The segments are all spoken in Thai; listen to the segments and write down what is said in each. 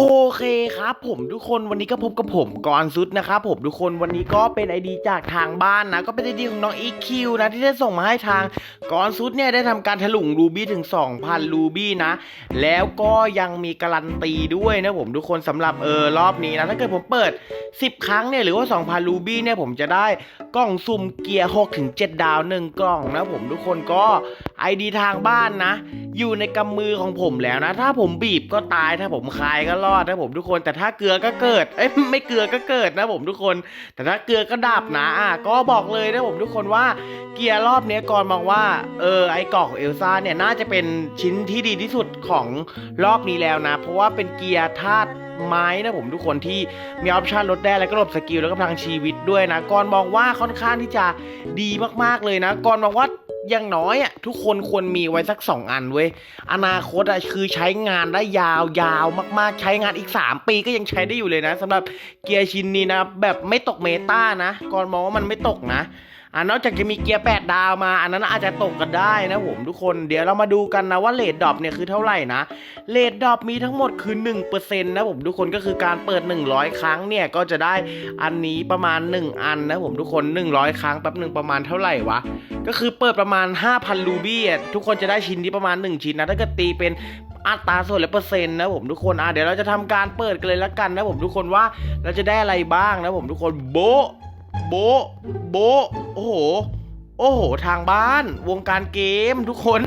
โอเคครับผมทุกคนวันนี้ก็พบกับผมกอนซุดนะครับผมทุกคนวันนี้ก็เป็นไอดีจากทางบ้านนะ ก็เป็นไอดีของน้อง EQ นะที่ได้ส่งมาให้ทางกอนซุดเนี่ยได้ทำการถลุงรูบี้ถึง 2,000 รูบี้นะ แล้วก็ยังมีการันตีด้วยนะผมทุกคนสำหรับเออรอบนี้นะถ้าเกิดผมเปิด 10 ครั้งเนี่ยหรือว่า 2,000 รูบี้เนี่ยผมจะได้กล่องสุ่มเกียร์6ถึง7ดาวหนึ่งกล่องนะผมทุกคนก็ไอดีทางบ้านนะ อยู่ในกำมือของผมแล้วนะ ถ้าผมบีบก็ตายถ้าผมคายก็รอดนะผมทุกคนแต่ถ้าเกลือก็เกิดเอ้ยไม่เกลือก็เกิดนะผมทุกคน แต่ถ้าเกลือก็ดับนะอะก็บอกเลยนะผมทุกคนว่าเกียร์รอบนี้ก่อนมองว่าเออไอ้กล่องเอลซ่าเนี่ยน่าจะเป็นชิ้นที่ดีที่สุดของรอบนี้แล้วนะ เพราะว่าเป็นเกียร์ธาตุไม้นะผมทุกคนที่มีออปชันลดได้แล้วก็ลดสกิลแล้วก็พลังชีวิตด้วยนะก่อนมองว่าค่อนข้างที่จะดีมากๆเลยนะก่อนมองว่า อย่างน้อยอะทุกคนควรมีไว้สักสองอันเว้ยอนาคตอะคือใช้งานได้ยาวยาวมากๆ ใช้งานอีก 3 ปีก็ยังใช้ได้อยู่เลยนะสำหรับเกียร์ชินนี้นะแบบไม่ตกเมตานะก่อนมองว่ามันไม่ตกนะ อ่านอกจากจะมีเกียร์ 8 ดาวมา อันนั้นอาจจะตกกันได้นะผมทุกคน เดี๋ยวเรามาดูกันนะว่าเลดดอปเนี่ยคือเท่าไหร่นะ เลดดอปมีทั้งหมดคือ 1%นะผมทุกคนก็คือการเปิด 100 ครั้งเนี่ยก็จะได้อันนี้ประมาณ 1 อันนะผมทุกคน 100 ครั้งแป๊บหนึ่งประมาณเท่าไหร่วะ ก็คือเปิดประมาณ 5,000 รูบี้ทุกคนจะได้ชิ้นนี้ประมาณ 1 ชิ้นนะถ้าเกิดตีเป็นอัตราส่วนและเปอร์เซ็นต์นะผมทุกคนอะเดี๋ยวเราจะทำการเปิดกันเลยละกันนะผมทุกคนว่าเราจะได้อะไรบ้างนะผมทุกคนโบะ โบะโบะโอ้โห โอ้โห ทางบ้าน วงการเกมทุกคน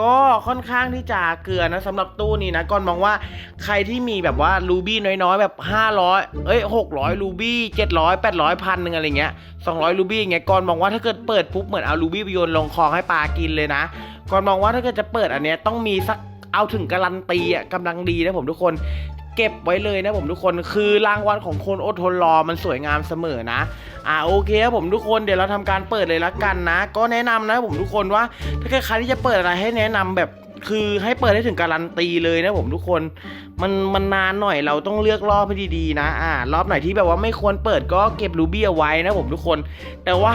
ก็ค่อนข้างที่จะเกลือนะสำหรับตู้นี้นะก่อนมองว่าใครที่มีแบบว่ารูบี้น้อยๆ แบบ 500 เอ้ย 600รูบี้700 800พันหนึ่งอะไรเงี้ย 200รูบี้อย่างเงี้ยก่อนมองว่าถ้าเกิดเปิดปุ๊บเหมือนเอารูบี้ไปโยนลงคลองให้ปลากินเลยนะก่อนมองว่าถ้าเกิดจะเปิดอันเนี้ยต้องมีสักเอาถึงการันตีอะกำลังดีนะผมทุกคน เก็บไว้เลยนะผมทุกคนคือรางวัลของคนอดทนรอมันสวยงามเสมอนะอ่าโอเคครับผมทุกคนเดี๋ยวเราทำการเปิดเลยละกันนะ ก็แนะนำนะผมทุกคนว่า ถ้าใครที่จะเปิดอะไรให้แนะนำแบบ คือให้เปิดให้ถึงการันตีเลยนะผมทุกคน มันมันนานหน่อยเราต้องเลือกรอบให้ดีๆนะอ่ารอบไหนที่แบบว่าไม่ควรเปิดก็เก็บรูบี้เอาไว้นะผมทุกคน แต่ว่า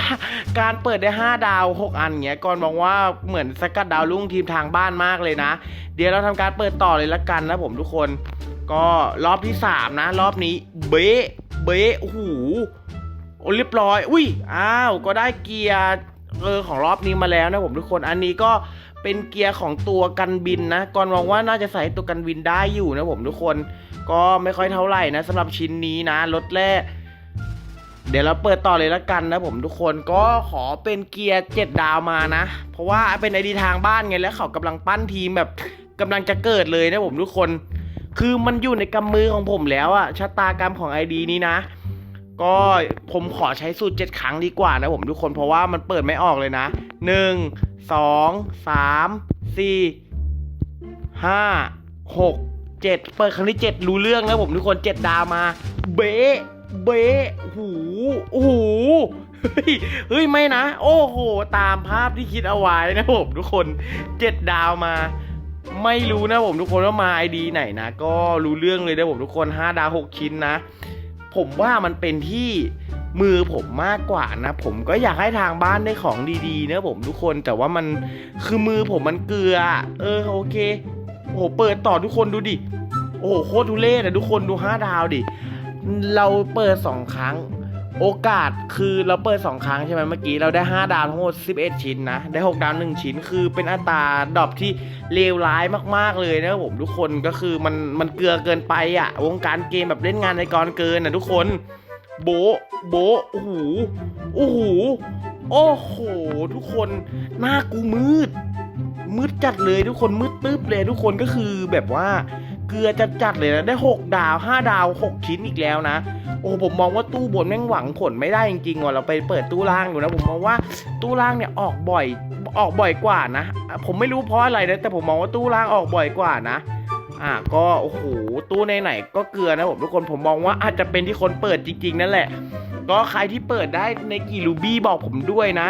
การเปิดได้ 5 ดาว 6 อันเงี้ยก่อนบอกว่าเหมือนสกัดดาวรุ่งทีมทางบ้านมากเลยนะ เดี๋ยวเราทำการเปิดต่อเลยละกันนะผมทุกคน ก็รอบที่ 3 นะ รอบนี้เบ๊เบ๊ะโอ้โหโอ้เรียบร้อย อุ้ย อ้าว ก็ได้เกียร์เออของรอบนี้มาแล้วนะผมทุกคน อันนี้ก็ เป็นเกียร์ของตัวกันบินนะก่อนมองว่าน่าจะใส่ตัวกันบินได้อยู่นะผมทุกคน ก็ไม่ค่อยเท่าไหร่นะสำหรับชิ้นนี้นะรถแรก เดี๋ยวเราเปิดต่อเลยละกันนะผมทุกคนก็ขอเป็นเกียร์7ดาวมานะ เพราะว่าเป็นไอดีทางบ้านไงแล้วเขากำลังปั้นทีมแบบกำลังจะเกิดเลยนะผมทุกคน คือมันอยู่ในกำมือของผมแล้วอะชะตากรรมของไอดีนี้นะ ก็ผมขอใช้สูตร 7 ครั้งดีกว่านะผมทุกคนเพราะว่ามันเปิดไม่ออกเลยนะ 1 2 3 4 5 6 7 เปิดครั้งที่ 7 รู้เรื่องแล้วผมทุกคน 7 ดาวมา เบ๊เบ๊หูหเฮ้ยเฮ้ย ไม่นะ โอ้โห ตามภาพที่คิดเอาไว้นะผมทุกคน 7 ดาวมาไม่รู้นะผมทุกคนว่ามาไอดีไหนนะ ก็รู้เรื่องเลยนะผมทุกคน 5 ดาว 6 ชิ้นนะ ผมว่ามันเป็นที่มือผมมากกว่านะ ผมก็อยากให้ทางบ้านได้ของดีๆนะผมทุกคนแต่ว่ามันคือมือผมมันเกลือ เออโอเคโอ้โหเปิดต่อทุกคนดูดิโอ้โหโคตรทุเล่นะทุกคนดูห้าดาวดิ เราเปิดสองครั้ง โอกาสคือเราเปิด 2 ครั้งใช่ไหมเมื่อกี้เราได้ 5 ดาวทั้งหมด 11 ชิ้นนะ ได้ 6 ดาว 1 ชิ้น คือเป็นอัตราดรอปที่เลวร้ายมากๆเลยนะผมทุกคนก็คือมันมันเกลือเกินไปอะวงการเกมแบบเล่นงานในกรเกินนะทุกคน โบโบโอ้โหโอ้โหโอ้โห ทุกคนหน้ากูมืด มืดจัดเลยทุกคนมืดตึ๊บเลยทุกคนก็คือแบบว่า เกลือจัดจัดๆเลยนะ ได้ 6 ดาว 5 ดาว 6 ชิ้นอีกแล้วนะ โอ้ผมมองว่าตู้บนแม่งหวังผลไม่ได้จริงๆว่ะเราไปเปิดตู้ล่างอยู่นะผมมองว่าตู้ล่างเนี่ยออกบ่อยออกบ่อยกว่านะ ผมไม่รู้เพราะอะไรนะแต่ผมมองว่าตู้ล่างออกบ่อยกว่านะอะก็โอ้โหตู้ในไหนๆก็เกลือนะผมทุกคนผมมองว่าอาจจะเป็นที่คนเปิดจริง ๆ นั่นแหละ ก็ใครที่เปิดได้ในกี่รูบี้บอกผมด้วยนะ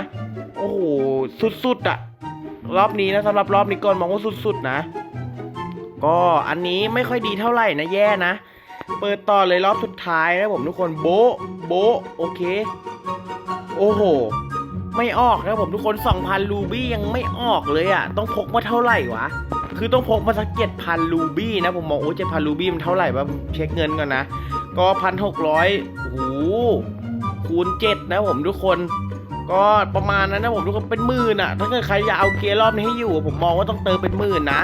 โอ้โหสุดๆอะรอบนี้นะสำหรับรอบนี้ก่อนมองว่าสุดๆนะ ก็อันนี้ไม่ค่อยดีเท่าไหร่นะแย่นะ เปิดต่อเลยรอบสุดท้ายนะผมทุกคนโบะโบะโอเค โอ้โห ไม่ออกนะผมทุกคน 2,000 รูบี้ยังไม่ออกเลยอะ่ะ ต้องพกมาเท่าไหร่วะ คือต้องพกมาสักเจ็ดพันรูบี้นะผมมองโอ้เจ็ดพันรูบี้มันเท่าไหร่วะเช็คเงินก่อนนะ ก็พันหกร้อยโอ้คูณเจ็ดนะผมทุกคนก็ประมาณนั้นนะผมทุกคนเป็นหมื่นอะถ้าเกิดใครอยากเอาเกียร์รอบนี้ให้อยู่ ผมมองว่าต้องเติมเป็นหมื่นนะ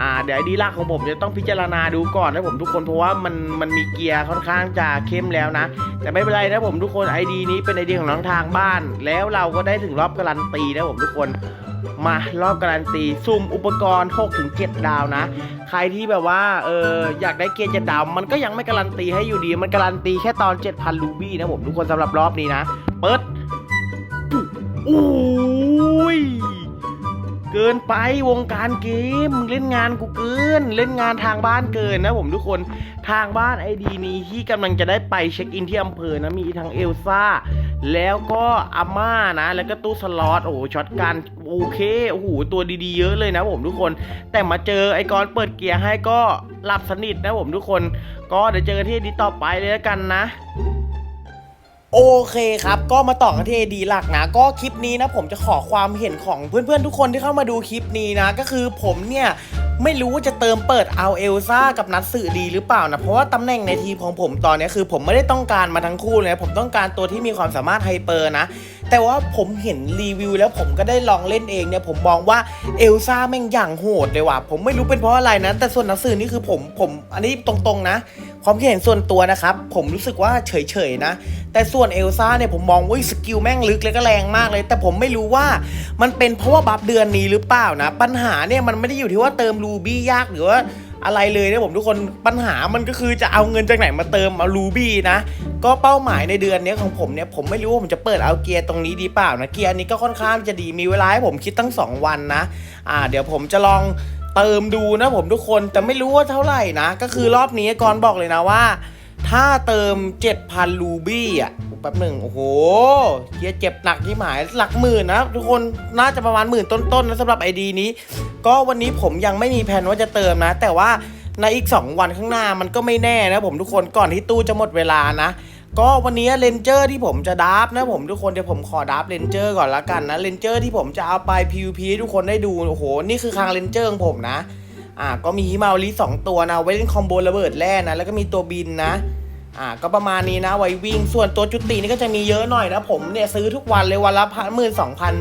อ่าเดี๋ยวไอดีลักของผมจะต้องพิจารณาดูก่อนนะผมทุกคนเพราะว่ามันมันมีเกียร์ค่อนข้างจะเข้มแล้วนะ แต่ไม่เป็นไรนะผมทุกคนไอดีนี้เป็นไอดีของน้องทางบ้าน แล้วเราก็ได้ถึงรอบการันตีนะผมทุกคนมารอบการันตีซุ่มอุปกรณ์6ถึง7ดาวนะ ใครที่แบบว่าเอออยากได้เกียร์เจ็ดดาว มันก็ยังไม่การันตีให้อยู่ดี มันการันตีแค่ตอน 7,000รูบี้นะผมทุกคนสำหรับรอบนี้นะ เปิดอุ้ย เกินไปวงการเกมเล่นงานกูเกิน เล่นงานทางบ้านเกินนะผมทุกคนทางบ้านไอดีนี้ที่กำลังจะได้ไปเช็คอินที่อำเภอนะมีทั้งเอลซ่าแล้วก็อาม่านะ แล้วก็ตู้สล็อตโอ้ช็อตกันโอเคโอ้โหตัวดีๆเยอะเลยนะผมทุกคน แต่มาเจอไอกรเปิดเกียร์ให้ก็หลับสนิทนะผมทุกคน ก็เดี๋ยวเจอกันที่ดีต่อไปเลยแล้วกันนะ โอเคครับ ก็มาต่อกันที่ AD หลักนะ ก็คลิปนี้นะผมจะขอความเห็นของเพื่อนๆ ทุกคนที่เข้ามาดูคลิปนี้นะ ก็คือผมเนี่ยไม่รู้ว่าจะเติมเปิดเอาเอลซ่ากับนัดสื่อดีหรือเปล่านะ เพราะว่าตำแหน่งในทีมของผมตอนนี้คือ ผมไม่ได้ต้องการมาทั้งคู่เลยผมต้องการตัวที่มีความสามารถไฮเปอร์นะ แต่ว่าผมเห็นรีวิวแล้วผมก็ได้ลองเล่นเองเนี่ยผมมองว่าเอลซ่าแม่งอย่างโหดเลยว่ะผมไม่รู้เป็นเพราะอะไรนะ แต่ส่วนนังสือนี่คือผมผมอันนี้ตรงๆนะ ความคิดเห็นส่วนตัวนะครับ ผมรู้สึกว่าเฉยๆนะ แต่ส่วนเอลซ่าเนี่ยผมมองว่าสกิลแม่งลึกเลยก็แรงมากเลย แต่ผมไม่รู้ว่ามันเป็นเพราะว่าบัฟเดือนนี้หรือเปล่านะ ปัญหาเนี่ยมันไม่ได้อยู่ที่ว่าเติมรูบี้ยากหรือว่าอะไรเลยนะผมทุกคนปัญหามันก็คือจะเอาเงินจากไหนมาเติมเอารูบี้นะ ก็เป้าหมายในเดือนนี้ของผมเนี่ยผมไม่รู้ว่าผมจะเปิดเอาเกียร์ตรงนี้ดีเปล่านะเกียร์นนี้ก็ค่อนข้างจะดีมีเวลาให้ผมคิดตั้ง 2 วันนะ อ่า เดี๋ยวผมจะลอง เติมดูนะผมทุกคนแต่ไม่รู้ว่าเท่าไหร่นะ ก็คือรอบนี้ก่อนบอกเลยนะว่า ถ้าเติม 7,000 รูบี้อะแป๊บหนึ่งโอ้โหเกียเจ็บหนักที่หมายหลักหมื่นนะทุกคนน่าจะประมาณหมื่นต้นๆนะสำหรับไอดีนี้ ก็วันนี้ผมยังไม่มีแผนว่าจะเติมนะ แต่ว่าในอีก 2 วันข้างหน้ามันก็ไม่แน่นะผมทุกคนก่อนที่ตู้จะหมดเวลานะ ก็วันนี้เลนเจอร์ที่ผมจะดับนะผมทุกคนเดี๋ยวผมขอดับเลนเจอร์ก่อนละกันนะเลนเจอร์ที่ผมจะเอาไป PVP ให้ทุกคนได้ดูโอ้โหนี่คือคางเลนเจอร์ของผมนะอ่าก็มีฮิมาลีสองตัวนะไว้เล่นคอมโบระเบิดแร่นะแล้วก็มีตัวบินนะอ่าก็ประมาณนี้นะไว้วิ่งส่วนตัวจุตินี่ก็จะมีเยอะหน่อยนะผมเนี่ยซื้อทุกวันเลยวันละพันหมื่นสองพัน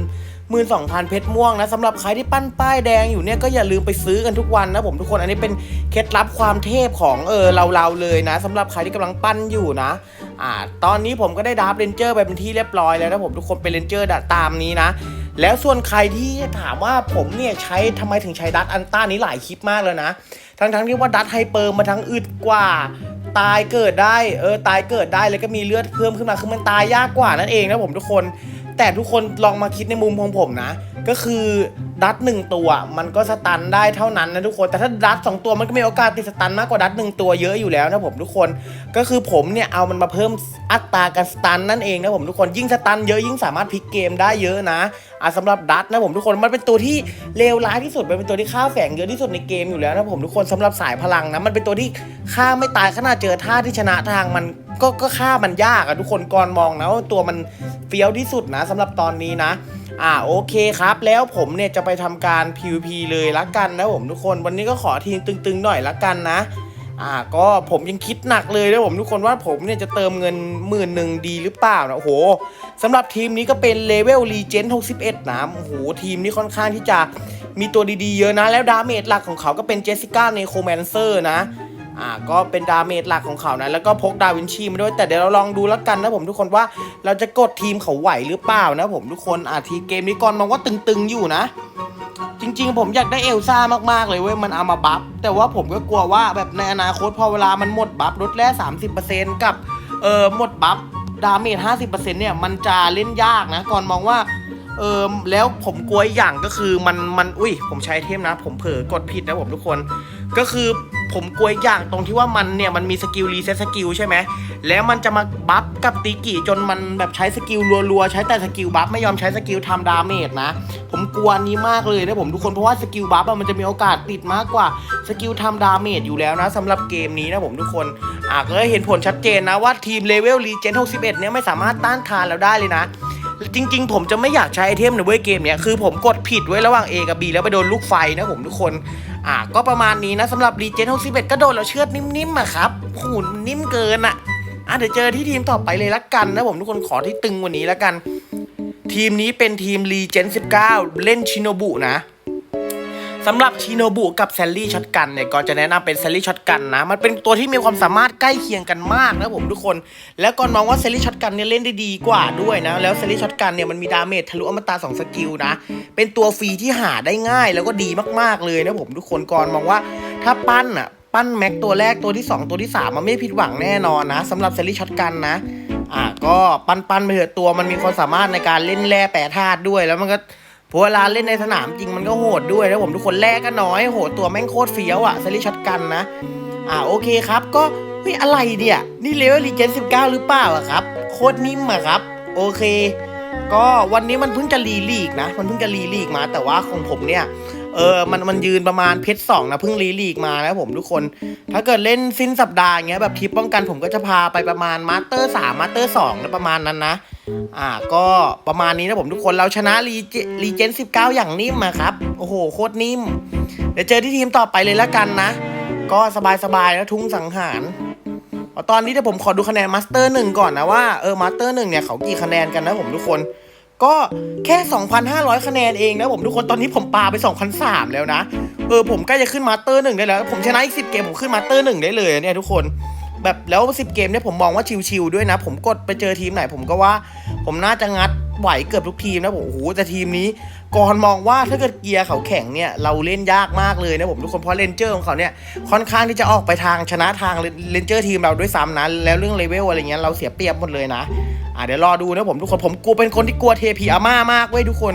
หมื่นสองพันเพชรม่วงนะสำหรับใครที่ปั้นป้ายแดงอยู่เนี่ยก็อย่าลืมไปซื้อกันทุกวันนะผมทุกคนอันนี้เป็นเคล็ดลับความเทพของเออเราเราๆเลยนะสำหรับใครที่กำลังปั้นอยู่นะอ่าตอนนี้ผมก็ได้ดับเรนเจอร์ไปเป็นที่เรียบร้อยแล้วนะผมทุกคนเป็นเรนเจอร์ตามนี้นะแล้วส่วนใครที่ถามว่าผมเนี่ยใช้ทำไมถึงใช้ดัตอันต้านี้หลายคลิปมากเลยนะ ทั้งทั้งๆที่ว่าดัตไฮเปอร์มาทั้งอึดกว่า ตายเกิดได้เออตายเกิดได้แล้วก็มีเลือดเพิ่มขึ้นมาคือมันตายยากกว่านั่นเองนะผมทุกคน แต่ทุกคนลองมาคิดในมุมของผมนะ ก็คือดัตหนึ่งตัวมันก็สตันได้เท่านั้นนะทุกคน แต่ถ้าดัตสองตัวมันก็มีโอกาสติดสตันมากกว่าดัตหนึ่งตัวเยอะอยู่แล้วนะผมทุกคน ก็คือผมเนี่ยเอามันมาเพิ่มอัตราการสตันนั่นเองนะผมทุกคน ยิ่งสตันเยอะยิ่งสามารถพลิกเกมได้เยอะนะอะสำหรับดัตนะผมทุกคน มันเป็นตัวที่เลวร้ายที่สุด มันเป็นตัวที่ฆ่าแฝงเยอะที่สุดในเกมอยู่แล้วนะผมทุกคนสำหรับสายพลังนะ มันเป็นตัวที่ฆ่าไม่ตายขนาดเจอท่าที่ชนะทางมัน ก็ก็ฆ่ามันยากอะทุกคนก่อนมองนะว่าตัวมันเฟี้ยวที่สุดนะสำหรับตอนนี้นะอ่าโอเคครับ แล้วผมเนี่ยจะไปทำการ PVP เลยละกันนะผมทุกคนวันนี้ก็ขอทีมตึงๆหน่อยละกันนะอ่าก็ผมยังคิดหนักเลยนะผมทุกคนว่าผมเนี่ยจะเติมเงินหมื่นหนึ่งดีหรือเปล่านะโอ้โหสำหรับทีมนี้ก็เป็นเลเวลรีเจน61นะโอ้โหทีมนี้ค่อนข้างที่จะมีตัวดีๆเยอะนะ แล้วดาเมจหลักของเขาก็เป็นเจสสิก้าในโคแมนเซอร์นะ อ่าก็เป็นดาเมจหลักของเขานะแล้วก็พกดาวินชีมาด้วยแต่เดี๋ยวเราลองดูแล้วกันนะผมทุกคนว่าเราจะกดทีมเขาไหวหรือเปล่านะผมทุกคนอ่าทีเกมนี้ก่อนมองว่าตึงๆอยู่นะ จริง ๆ ผมอยากได้เอลซ่ามากๆเลยเว้ยมันเอามาบัฟแต่ว่าผมก็กลัวว่าแบบในอนาคตพอเวลามันหมดบัฟลดแร่30%กับเออหมดบัฟดาเมจ50%เนี่ยมันจะเล่นยากนะก่อนมองว่าเออแล้วผมกลัวอีกอย่างก็คือมันมันอุ้ยผมใช้เทมนะ ผมเผลอกดผิดนะผมทุกคน ก็คือ ผมกลัวอีกอย่างตรงที่ว่ามันเนี่ยมันมีสกิลรีเซ็ตสกิลใช่ไหมแล้วมันจะมาบัฟกับตีกิจนมันแบบใช้สกิลรัวๆ ใช้แต่สกิลบัฟไม่ยอมใช้สกิลทำดาเมจนะ ผมกลัวนี้มากเลยนะผมทุกคนเพราะว่าสกิลบัฟอะมันจะมีโอกาสติดมากกว่าสกิลทำดาเมจอยู่แล้วนะสำหรับเกมนี้นะผมทุกคนอะก็เห็นผลชัดเจนนะว่าทีมเลเวลรีเจน61เนี่ยไม่สามารถต้านทานเราได้เลยนะ จริง ๆ ผมจะไม่อยากใช้ไอเทมในเว้ยเกมเนี้ยคือผมกดผิดไว้ระหว่าง A กับ B แล้วไปโดนลูกไฟนะผมทุกคน อะก็ประมาณนี้นะสำหรับรีเจน61ก็โดนเราเชือดนิ่มๆอะครับหุ่นนิ่มเกินอะอะเดี๋ยวเจอที่ทีมต่อไปเลยละกันนะผมทุกคนขอที่ตึงกวันนี้ละกัน ทีมนี้เป็นทีมรีเจน19 เล่นชิโนบุนะ สำหรับชิโนบุกับแซลลี่ช็อตกันเนี่ยก่อนจะแนะนำเป็นแซลลี่ช็อตกันนะ มันเป็นตัวที่มีความสามารถใกล้เคียงกันมากนะผมทุกคน แล้วก่อนมองว่าแซลลี่ช็อตกันเนี่ยเล่นได้ดีกว่าด้วยนะ แล้วแซลลี่ช็อตกันเนี่ยมันมีดาเมจทะลุอมตะสองสกิลนะ เป็นตัวฟรีที่หาได้ง่ายแล้วก็ดีมากๆเลยนะผมทุกคนก่อนมองว่าถ้าปั้นอะปั้นแม็กตัวแรกตัวที่ 2 ตัวที่ 3 มันไม่ผิดหวังแน่นอนนะสำหรับแซลลี่ช็อตกันนะอะก็ปั้นปั้นๆไปเถอะตัวมันมีความสามารถในการเล่นแร่แปรธาตุด้วยแล้วมันก็ เพราะเวลาเล่นในสนามจริงมันก็โหดด้วยนะผมทุกคนแรกก็น้อยโหดตัวแม่งโคตรเฟี้ยวอะซาริช็อตกันนะ อ่าโอเคครับก็เฮ้ยอะไรเนี่ย นี่เลเวลลีเจนสิบเก้าหรือเปล่าอะครับ โคตรนิ่มอะครับ โอเค ก็วันนี้มันเพิ่งจะรีลีกนะ มันเพิ่งจะรีลีกมาแต่ว่าของผมเนี่ย เออมันมันยืนประมาณเพชรสองนะเพิ่งรีลีกมานะผมทุกคน ถ้าเกิดเล่นสิ้นสัปดาห์เงี้ยแบบทริปป้องกันผมก็จะพาไปประมาณมาสเตอร์สามมาสเตอร์สองนะประมาณนั้นนะอ่าก็ประมาณนี้นะผมทุกคนเราชนะรีเจรีเจนสิบเก้าอย่างนิ่มอะครับ โอ้โหโคตรนิ่ม เดี๋ยวเจอที่ทีมต่อไปเลยละกันนะ ก็สบายๆแล้วทุ่งสังหารตอนนี้เดี๋ยวผมขอดูคะแนนมาสเตอร์หนึ่งก่อนนะว่าเออมาสเตอร์หนึ่งเนี่ยเขากี่คะแนนกันนะผมทุกคน ก็แค่ 2,500 คะแนนเองนะผมทุกคนตอนนี้ผมปาไป 2,003แล้วนะ เออผมใกล้จะขึ้นมาสเตอร์หนึ่งได้แล้ว ผมชนะอีก 10 เกมผมขึ้นมาสเตอร์หนึ่งได้เลยเนี่ยทุกคนแบบแล้ว10 เกมเนี่ยผมมองว่าชิวๆด้วยนะ ผมกดไปเจอทีมไหน ผมก็ว่า ผมน่าจะงัดไหวเกือบทุกทีมนะผมโอ้โหแต่ทีมนี้ก่อนมองว่าถ้าเกิดเกียร์เขาแข็งเนี่ยเราเล่นยากมากเลยนะผมทุกคนเพราะเลนเจอร์ของเขาเนี่ยค่อนข้างที่จะออกไปทางชนะทางเลนเจอร์ทีมเราด้วยซ้ำนะแล้วเรื่องเลเวลอะไรเงี้ยเราเสียเปรียบหมดเลยนะ อ่าเดี๋ยวรอดูนะผมทุกคนผมกลัวเป็นคนที่กลัวเทพีอาม่ามากเว้ยทุกคน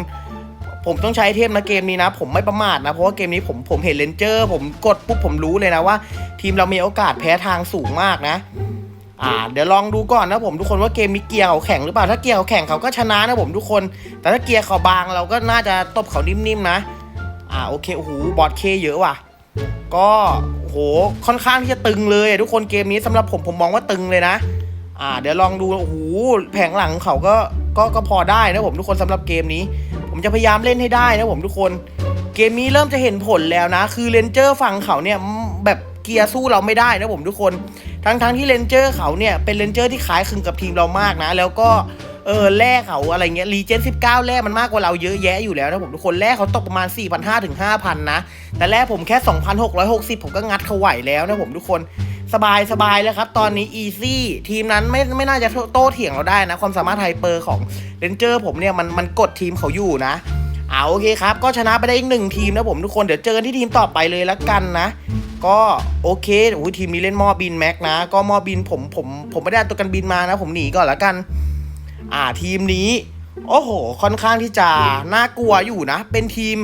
ผมต้องใช้เทมนะเกมนี้นะ ผมไม่ประมาทนะ เพราะว่าเกมนี้ผมผมเห็นเลนเจอร์ ผมกดปุ๊บผมรู้เลยนะว่า ทีมเรามีโอกาสแพ้ทางสูงมากนะอ่าเดี๋ยวลองดูก่อนนะผมทุกคนว่าเกมนี้เกียร์เขาแข็งหรือเปล่าถ้าเกียร์เขาแข็งเขาก็ชนะนะผมทุกคน แต่ถ้าเกียร์เขาบางเราก็น่าจะตบเขานิ่มๆนะ อ่าโอเคโอ้โหบอดเคเยอะว่ะ ก็โหค่อนข้างที่จะตึงเลยทุกคนเกมนี้สำหรับผมผมมองว่าตึงเลยนะ อ่าเดี๋ยวลองดูโอ้โหแผงหลังเขาก็ก็ก็พอได้นะผมทุกคนสำหรับเกมนี้ ผมจะพยายามเล่นให้ได้นะผมทุกคนเกมนี้เริ่มจะเห็นผลแล้วนะ คือเลนเจอร์ฝั่งเขาเนี่ยแบบเกียร์สู้เราไม่ได้นะผมทุกคน ทั้งทั้งที่เลนเจอร์เขาเนี่ยเป็นเลนเจอร์ที่คล้ายคลึงกับทีมเรามากนะ แล้วก็เออแร่เขาอะไรเงี้ยรีเจน19แร่มันมากกว่าเราเยอะแยะอยู่แล้วนะผมทุกคนแร่เขาตกประมาณ4,500ถึง5,000 นะ แต่แร่ผมแค่ 2,660 ผมก็งัดเขาไหวแล้วนะผมทุกคน สบายสบายแล้วครับ ตอนนี้อีซี่ทีมนั้นไม่ไม่น่าจะโต้เถียงเราได้นะ ความสามารถไฮเปอร์ของเลนเจอร์ผมเนี่ยมันมันกดทีมเขาอยู่นะเอาโอเคครับ ก็ชนะไปได้อีกหนึ่งทีมนะผมทุกคนเดี๋ยวเจอกันที่ทีมต่อไปเลยละกันนะ ก็โอเคโอ้ยทีมนี้เล่นมอบินแม็กนะ ก็มอบินผมผมผมไม่ได้ตัวกันบินมานะ ผมหนีก่อนละกัน อ่าทีมนี้ โอ้โห ค่อนข้างที่จะน่ากลัวอยู่นะ เป็นทีม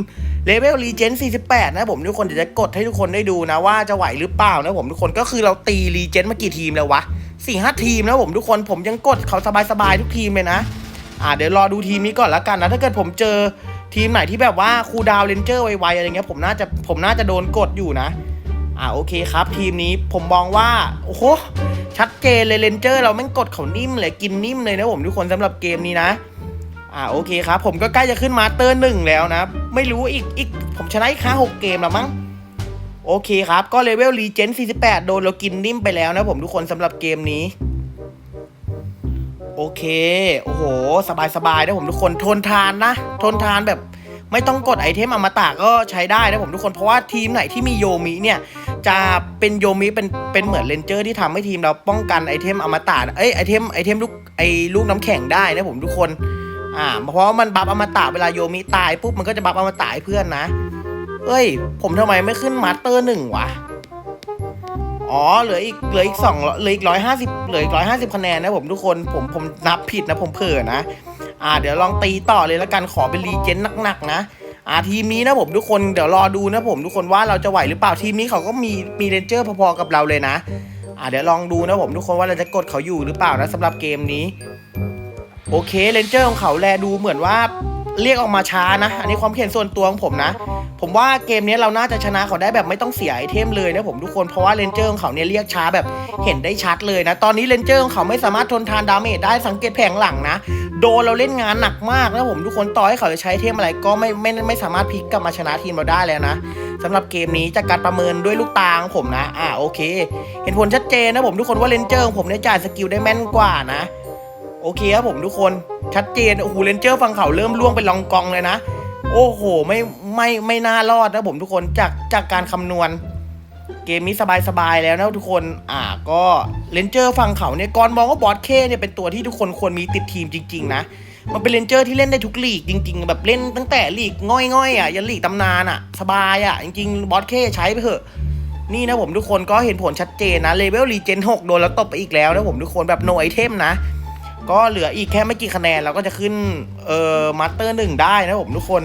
เลเวลรีเจน48 นะผมทุกคนเดี๋ยวจะกดให้ทุกคนได้ดูนะว่าจะไหวหรือเปล่านะผมทุกคนก็คือเราตีรีเจนมากี่ทีมแล้ววะสี่ห้าทีมนะผมทุกคนผมยังกดเขาสบายๆทุกทีมเลยนะ อ่าเดี๋ยวรอดูทีมนี้ก่อนละกันนะ ถ้าเกิดผมเจอทีมไหนที่แบบว่าคูดาวเลนเจอร์ไวๆอะไรเงี้ยผมน่าจะผมน่าจะโดนกดอยู่นะ อ่าโอเคครับ ทีมนี้ผมมองว่าโอ้โหชัดเจนเลยเลนเจอร์เราแม่งกดเขานิ่มเลยกินนิ่มเลยนะผมทุกคนสำหรับเกมนี้นะ อ่าโอเคครับ ผมก็ใกล้จะขึ้นมาสเตอร์หนึ่งแล้วนะ ไม่รู้อีกอีกผมชนะอีกห้าหกเกมแล้วมั้งโอเคครับ ก็เลเวลรีเจน48 โดนเรากินนิ่มไปแล้วนะผมทุกคนสำหรับเกมนี้ โอเค โอ้โห สบายๆนะผมทุกคนทนทานนะ ทนทานแบบไม่ต้องกดไอเทมอมตะก็ใช้ได้นะผมทุกคนเพราะว่าทีมไหนที่มีโยมิเนี่ย จะเป็นโยมิเป็นเป็นเหมือนเลนเจอร์ที่ทำให้ทีมเราป้องกันไอเทมอมตะเอ้ยไอเทมไอเทมลูกไอลูกน้ำแข็งได้นะผมทุกคน อ่า เพราะว่ามันบัฟอมตะเวลาโยมิตายปุ๊บมันก็จะบัฟอมตะให้เพื่อนนะ เอ้ย ผมทำไมไม่ขึ้นมาสเตอร์หนึ่งวะ อ๋อ เหลืออีก เหลืออีกสองเหลืออีกร้อยห้าสิบเหลืออีกร้อยห้าสิบคะแนนนะผมทุกคน ผมผมนับผิดนะผมเผลอนะ อ่า เดี๋ยวลองตีต่อเลยแล้วกันขอเป็นรีเจนหนักๆนะอ่าทีมนี้นะผมทุกคนเดี๋ยวรอดูนะผมทุกคนว่าเราจะไหวหรือเปล่าทีมนี้เขาก็มีมีเรนเจอร์พอๆกับเราเลยนะ อ่าเดี๋ยวลองดูนะผมทุกคนว่าเราจะกดเขาอยู่หรือเปล่านะสำหรับเกมนี้ โอเคเรนเจอร์ของเขาแลดูเหมือนว่าเรียกออกมาช้านะ อันนี้ความเห็นส่วนตัวของผมนะ ผมว่าเกมนี้เราน่าจะชนะเขาได้แบบไม่ต้องเสียไอเทมเลยนะผมทุกคน เพราะว่าเรนเจอร์ของเขาเนี่ยเรียกช้าแบบเห็นได้ชัดเลยนะ ตอนนี้เรนเจอร์ของเขาไม่สามารถทนทานดาเมจได้สังเกตแผงหลังนะ โดนเราเล่นงานหนักมากนะผมทุกคน ต่อให้เขาจะใช้เทมอะไรก็ไม่ไม่ไม่สามารถพลิกกลับมาชนะทีมเราได้แล้วนะสำหรับเกมนี้จากการประเมินด้วยลูกตาของผมนะ อ่าโอเค เห็นผลชัดเจนนะผมทุกคนว่าเลนเจอร์ของผมเนี่ยจ่ายสกิลได้แม่นกว่านะ โอเคครับผมทุกคนชัดเจนโอ้โหเลนเจอร์ฝั่งเขาเริ่มล่วงเป็นลองกองเลยนะ โอ้โหไม่ไม่ไม่น่ารอดนะผมทุกคนจากจากการคำนวณ เกมนี้สบายๆแล้วนะทุกคนอ่าก็เลนเจอร์ฝั่งเขาเนี่ยก่อนมองว่าบอสเคเนี่ยเป็นตัวที่ทุกคนควรมีติดทีมจริง ๆ นะมันเป็นเลนเจอร์ที่เล่นได้ทุกลีกจริง ๆ แบบเล่นตั้งแต่ลีกง่อยๆอะยันลีกตำนานอะ สบายอะ จริงๆบอสเคใช้ไปเถอะ นี่นะผมทุกคนก็เห็นผลชัดเจนนะเลเวลรีเจน6โดนแล้วตบไปอีกแล้วนะผมทุกคนแบบโนไอเทมนะ ก็เหลืออีกแค่ไม่กี่คะแนนเราก็จะขึ้นเอ่อมาสเตอร์หนึ่งได้นะผมทุกคน